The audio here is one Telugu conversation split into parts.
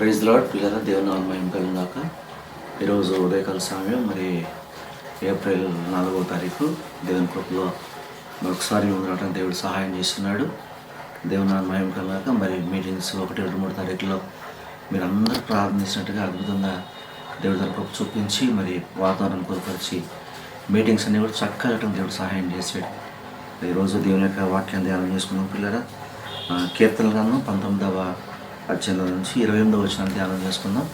ప్రైజ్ లాడ్ పిల్లల దేవుని మహిమ కలిగినాక ఈరోజు ఉదయకాల సమయం మరి ఏప్రిల్ నాలుగో తారీఖు దేవుని కృపలో మరొకసారి ఉండటం దేవుడు సహాయం చేస్తున్నాడు. దేవుని మహిమ కలిగినాక మరి మీటింగ్స్ ఒకటి రెండు మూడు తారీఖులో మీరు అందరూ ప్రార్థించినట్టుగా అద్భుతంగా దేవుడి తన కృప చూపించి మరి వాతావరణం కోల్పరిచి మీటింగ్స్ అన్నీ కూడా చక్కగా దేవుడు సహాయం చేశాడు. ఈరోజు దేవుని యొక్క వాక్యాన్ని ధ్యానం చేసుకున్నాం పిల్లరా. ఆ, పంతొమ్మిదవ అధ్యాయంలో నుంచి ఇరవై ఎనిమిదో వచ్చిన ధ్యానం చేసుకుందాం.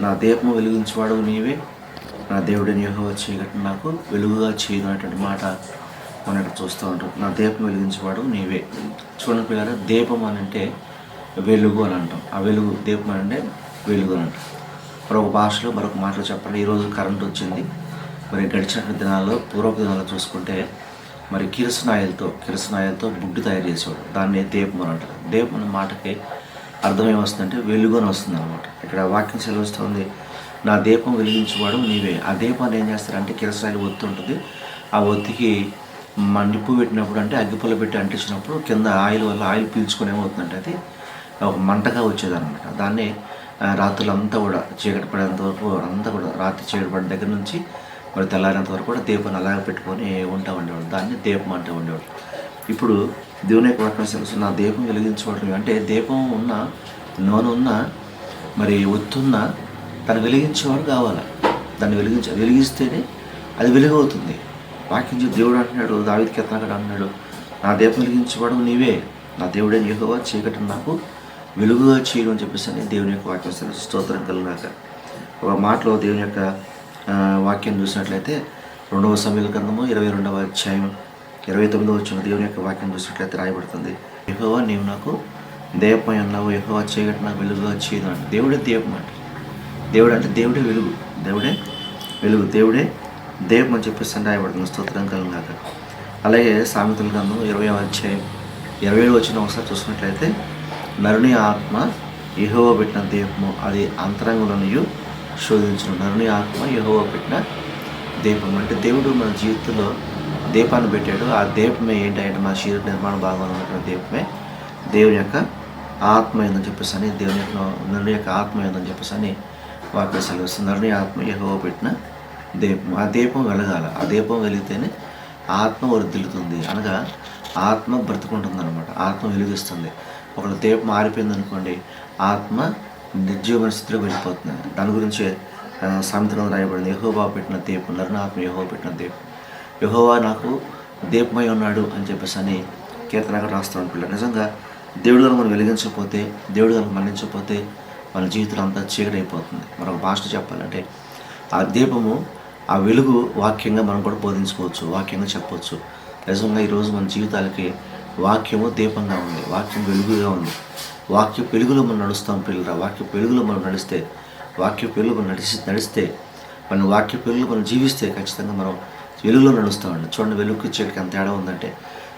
నా దీపము వెలిగించేవాడు నీవే నా దేవుడిని యెహోవా చీకటి నాకు వెలుగుగా చేయను అనేటువంటి మాట మనం ఇక్కడ చూస్తూ ఉంటాం. నా దీపం వెలిగించేవాడు నీవే. చూడండి పిల్లలు దీపం అని అంటే వెలుగు అని అంటాం. ఆ వెలుగు దీపం అని అంటే వెలుగు అని అంటాం. మరొక భాషలో మరొక మాటలో చెప్పండి ఈరోజు కరెంట్ వచ్చింది. మరి గడిచిన దినాల్లో పూర్వపు దినాల్లో చూసుకుంటే మరి కిరసనాయలతో కిరసనాయలతో బుడ్డు తయారు చేసేవాడు. దాన్ని దీపం అని అంటారు. దీపం అనే మాటకి అర్థం ఏమొస్తుందంటే వెలుగు వస్తుంది అనమాట ఇక్కడ వాక్యం సెలవుస్తుంది నా దీపం వెలిగించేవాడు నీవే. ఆ దీపాన్ని ఏం చేస్తారంటే కిరసాయిలు ఒత్తి ఉంటుంది ఆ ఒత్తికి మండిపు పెట్టినప్పుడు అంటే అగ్గిపుల్ల పెట్టి అంటించినప్పుడు కింద ఆయిల్ వల్ల ఆయిల్ పీల్చుకొని ఏమవుతుందంటే అది ఒక మంటగా వచ్చేదన్నమాట. దాన్ని రాత్రులంతా కూడా చీకటి పడేంత వరకు అంతా కూడా రాత్రి చీకటి పడిన దగ్గర నుంచి మరి తెల్లారేంత వరకు కూడా దీపాన్ని అలాగే పెట్టుకొని ఉంటా ఉండేవాడు దాన్ని దీపం అంటే ఉండేవాడు ఇప్పుడు దేవుని యొక్క వాక్యం తెలుసు నా దీపం వెలిగించబడటం అంటే దీపం ఉన్న నూనె ఉన్న మరి ఒత్తున్న తను వెలిగించేవాడు కావాలి? దాన్ని వెలిగించ వెలిగిస్తేనే అది వెలుగవుతుంది. వాక్యం చూసి దేవుడు అంటున్నాడు దావిది కీర్తనగాడు అంటున్నాడు నా దీపం వెలిగించబడవు నీవే. నా దేవుడే యెహోవా చీకటి నాకు వెలుగుగా చేయడం అని చెప్పేసి అని దేవుని యొక్క వాక్యం తెలుసు స్తోత్రం కలిగినాక. ఒక మాటలో దేవుని యొక్క వాక్యం చూసినట్లయితే రెండవ సమయాల గ్రంథము ఇరవై రెండవ అధ్యాయం ఇరవై తొమ్మిదో వచ్చిన దేవుని యొక్క వాక్యం చూసినట్లయితే రాయబడుతుంది. యహోవా నీవు నాకు దేవపై ఉన్నావు యహోవా చీకటి నాకు వెలుగుగా చేయదు అంటే. దేవుడే దీపం అంటే. దేవుడు అంటే దేవుడే వెలుగు. దేవుడే వెలుగు. దేవుడే దేవం అని చెప్పేసి అని రాయబడుతుంది. స్తోత్రం కలిగినాక అలాగే సామెతల గ్రంథం ఇరవై అధ్యాయం ఇరవై ఏడు వచ్చిన ఒకసారి చూసినట్లయితే నరుని ఆత్మ యహోవ పెట్టిన దీపము అది అంతరంగులను శోధించను. నరుని ఆత్మ యహోవ పెట్టిన దీపం అంటే దేవుడు మన జీవితంలో దీపాన్ని పెట్టాడు. ఆ దీపమే ఏంటంటే మన శరీర నిర్మాణ భాగంలో ఉన్నటువంటి దీపమే. దేవుని యొక్క ఆత్మ ఏందని చెప్పేసి అని దేవుని యొక్క నరుని యొక్క ఆత్మ ఏందని చెప్పేసి అని వాక్య సెలవుస్తుంది. నరుని ఆత్మ యెహోవా పెట్టిన దీపం. ఆ దీపం వెలగాల. ఆ దీపం వెలిగితేనే ఆత్మ వర్ధిల్లుతుంది. అనగా ఆత్మ బ్రతుకుంటుంది అనమాట ఆత్మ వెలిగిస్తుంది. ఒక దీపం ఆరిపోయింది అనుకోండి ఆత్మ నిర్జీవన స్థితిలో వెళ్ళిపోతుంది. దాని గురించి సామెతలో రాయబడింది. ఎహోబా పెట్టిన దీపం నరుని యహో పెట్టిన దీపం. యహోవా నాకు దీపమై ఉన్నాడు అని చెప్పేసి అని కీర్తనగా రాస్తూ ఉంటాడు నిజంగా దేవుడు కనుక మనం వెలిగించకపోతే దేవుడు కనుక మరణించకపోతే మన జీవితం అంతా చీకటైపోతుంది. అయిపోతుంది మరొక భాషలో చెప్పాలంటే ఆ దీపము ఆ వెలుగు వాక్యంగా మనం కూడా బోధించుకోవచ్చు వాక్యంగా చెప్పవచ్చు నిజంగా ఈరోజు మన జీవితాలకి వాక్యము దీపంగా ఉంది వాక్యం వెలుగుగా ఉంది. వాక్య పెలుగులో మనం నడుస్తాం పిల్లరా వాక్య పెలుగులో మనం నడిస్తే వాక్య పెలుగు మనం నడిచి నడిస్తే మన వాక్య పెలుగులో మనం జీవిస్తే ఖచ్చితంగా మనం వెలుగులో నడుస్తామండి చూడండి వెలుగుకి చీకటికి ఎంత తేడా ఉందంటే.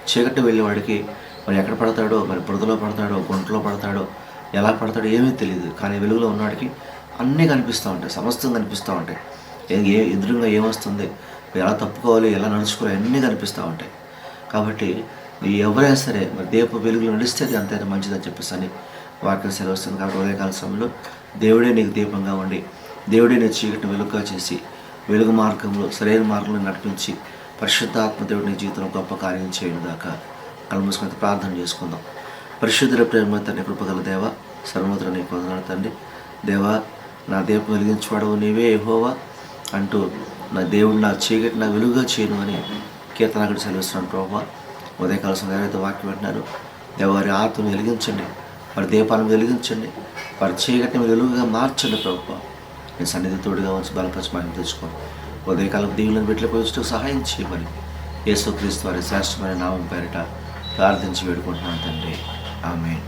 చీకటి వెళ్ళేవాడికి మరి ఎక్కడ పడతాడో మరి బురదలో పడతాడో గుంటలో పడతాడో ఎలా పడతాడో ఏమీ తెలియదు కానీ వెలుగులో ఉన్నవాడికి అన్నీ కనిపిస్తూ ఉంటాయి. సమస్తం కనిపిస్తూ ఉంటాయి. ఏ ఎదురుగా ఏమొస్తుంది ఎలా తప్పుకోవాలి ఎలా నడుచుకోవాలి అన్నీ కనిపిస్తూ ఉంటాయి. కాబట్టి ఎవరైనా సరే మరి దీప వెలుగులో నడిస్తే అది అంతైనా మంచిదని చెప్పేసి అని వాక్యం సెలవుస్తుంది. కాబట్టి ఉదయకాల సమయంలో దేవుడే నీకు దీపంగా ఉండి దేవుడే నీ చీకటిని వెలుగుగా చేసి వెలుగు మార్గంలో సరైన మార్గంలో నడిపించి పరిశుద్ధాత్మదేవుడి జీవితంలో గొప్ప కార్యం చేయడం దాకా కళ్ళు ప్రార్థన చేసుకుందాం. పరిశుద్ధుల ప్రేమ తండ్రి కృపగల దేవ సర్వత్ర నీకు వందనాలు తండ్రి. దేవా నా దీపం వెలిగించేవాడు నీవే ఏహోవా అంటూ నా దేవుడు నా చీకటి నా వెలుగుగా చేయను అని కీర్తనగడి సెలవిస్తున్నాను ప్రభావ ఉదయకాల సమయం అయితే వాక్యం పెట్టినారు దేవారి ఆత్మను వెలిగించండి వారి దీపాలను వెలిగించండి వారి చీకటిని వెలుగుగా మార్చండి ప్రభుత్వ నీ సన్నిధి తోడుగా వచ్చి బలపరిచి మనం తెచ్చుకోండి ఉదయకాలం దీవులను పెట్టిపోయి సహాయం చేయమని యేసుక్రీస్తు వారి శ్రేష్టమైన నామం పేరిట ప్రార్థించి వేడుకుంటున్నాను తండ్రి. ఆమె